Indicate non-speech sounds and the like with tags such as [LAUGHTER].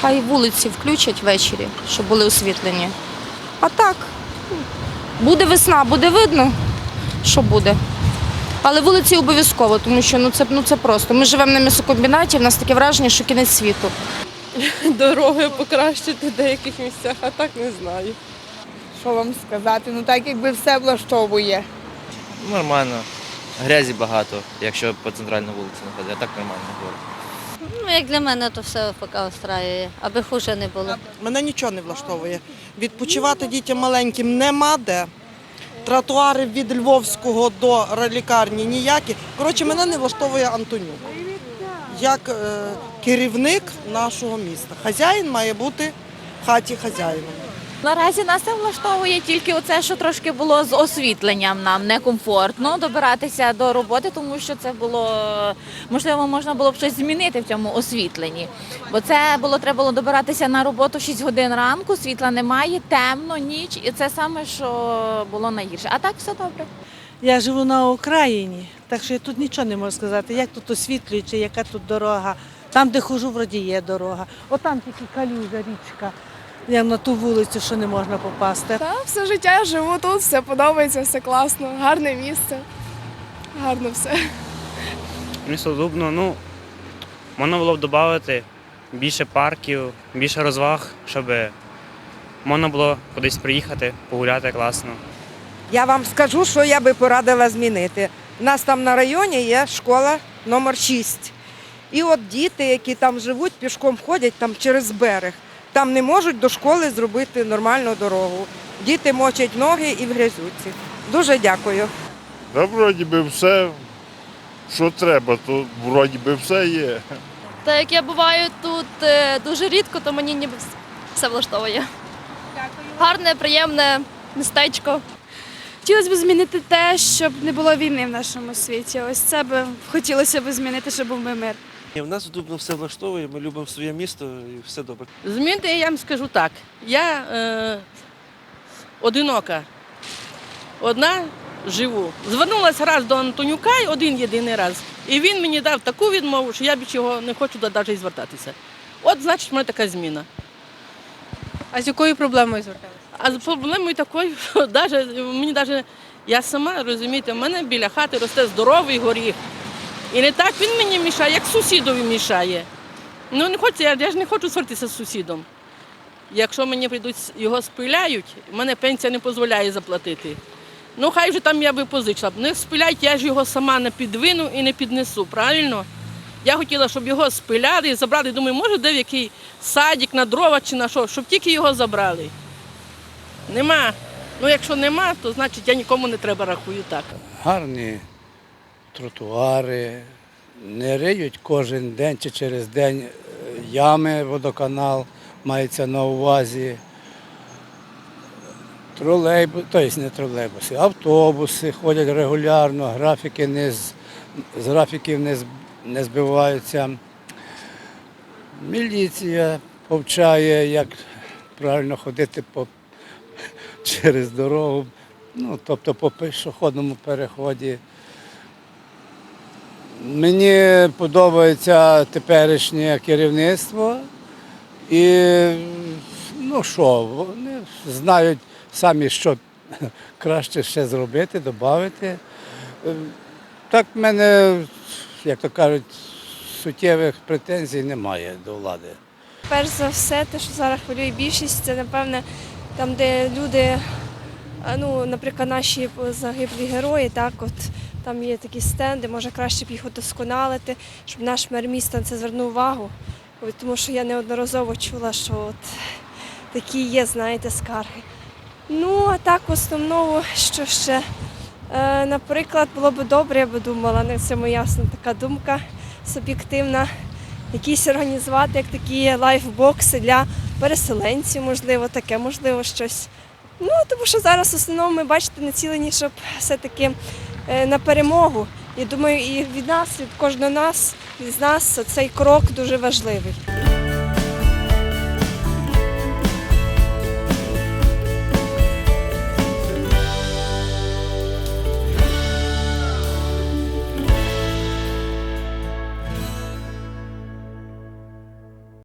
Хай вулиці включать ввечері, щоб були освітлені. А так, буде весна, буде видно, що буде. Але вулиці обов'язково, тому що ну це, ну це просто. Ми живемо на м'ясокомбінаті, в нас таке враження, що кінець світу. [LAUGHS] дороги покращити в деяких місцях, а так не знаю. Що вам сказати? Ну так якби все влаштовує. Нормально. Грязі багато, якщо по центральній вулиці не ходити, а так нормально говорю. Ну, як для мене, то все поки устраює, аби хуже не було. Мене нічого не влаштовує. Відпочивати дітям маленьким нема де. Тротуари від Львовського до лікарні ніякі. Коротше, мене не влаштовує Антонюк. Як е, керівник нашого міста. Хазяїн має бути в хаті хазяїном. Наразі нас це влаштовує тільки оце, що трошки було з освітленням нам некомфортно добиратися до роботи, тому що це було можливо, можна було б щось змінити в цьому освітленні. Бо це було треба було добиратися на роботу 6 годин ранку, світла немає, темно, ніч, і це саме, що було найгірше. А так все добре. Я живу на Україні, так що я тут нічого не можу сказати, як тут освітлюється, яка тут дорога. Там, де хожу, вроді є дорога. Отам тільки калюжа, річка. Я на ту вулицю, що не можна попасти. Та все життя живу тут, все подобається, все класно, гарне місце. Гарно все. Місто Дубно, ну, можна було б додати більше парків, більше розваг, щоб можна було кудись приїхати, погуляти класно. Я вам скажу, що я би порадила змінити. У нас там на районі є школа номер 6. І от діти, які там живуть, пішком ходять там через берег. Там не можуть до школи зробити нормальну дорогу. Діти мочать ноги і в грязюці. Дуже дякую. Та вроді би все, що треба, то вроді би все є. Та як я буваю тут е, дуже рідко, то мені ніби все влаштовує. Гарне, приємне містечко. Хотілося б змінити те, щоб не було війни в нашому світі. Ось це б хотілося б змінити, щоб був мир. У нас в Дубно все влаштовує, ми любимо своє місто і все добре. Змінити я вам скажу так. Я е, одинока. Одна живу. Звернулася раз до Антонюка один єдиний раз. І він мені дав таку відмову, що я більше його не хочу туди навіть звертатися. От, значить, в мене така зміна. А з якою проблемою зверталися? А з проблемою такою, що [LAUGHS] даже, мені даже, я сама розумієте, в мене біля хати росте здоровий горіх. І не так він мені мішає, як сусідові мішає. Ну не хочу, я, я ж не хочу сваритися з сусідом. Якщо мені прийдуть його спиляють, мене пенсія не дозволяє заплатити. Ну хай вже там я би позичила. Не спиляють, я ж його сама не підвину і не піднесу, правильно? Я хотіла, щоб його спиляли забрали. Думаю, може, де в який садик на дрова чи на що, щоб тільки його забрали. Нема. Ну, якщо нема, то значить я нікому не треба рахую так. Гарні тротуари, не риють кожен день чи через день е, ями, водоканал мається на увазі. Тролейбуси, тобто не тролейбуси, автобуси ходять регулярно, графіки не з, з графіків не, з- не збиваються. Міліція повчає, як правильно ходити по, [LAUGHS] через дорогу, ну, тобто по пішохідному переході. Мені подобається теперішнє керівництво і ну що, вони знають самі, що [LAUGHS] краще ще зробити, додати. Так в мене, як то кажуть, суттєвих претензій немає до влади. Перш за все, те, що зараз хвилює більшість, це напевне там, де люди, ну, наприклад, наші загиблі герої, так, от там є такі стенди, може краще б їх удосконалити, щоб наш мер міста на це звернув увагу. Тому що я неодноразово чула, що от такі є, знаєте, скарги. Ну, а так, в основному, що ще, е, наприклад, було б добре, я би думала, не це моя така думка суб'єктивна якісь організувати, як такі лайфбокси для переселенців, можливо, таке, можливо, щось. Ну, тому що зараз в основному ми бачите націлені, щоб все-таки на перемогу. І думаю, і від нас, від кожного нас, від нас цей крок дуже важливий.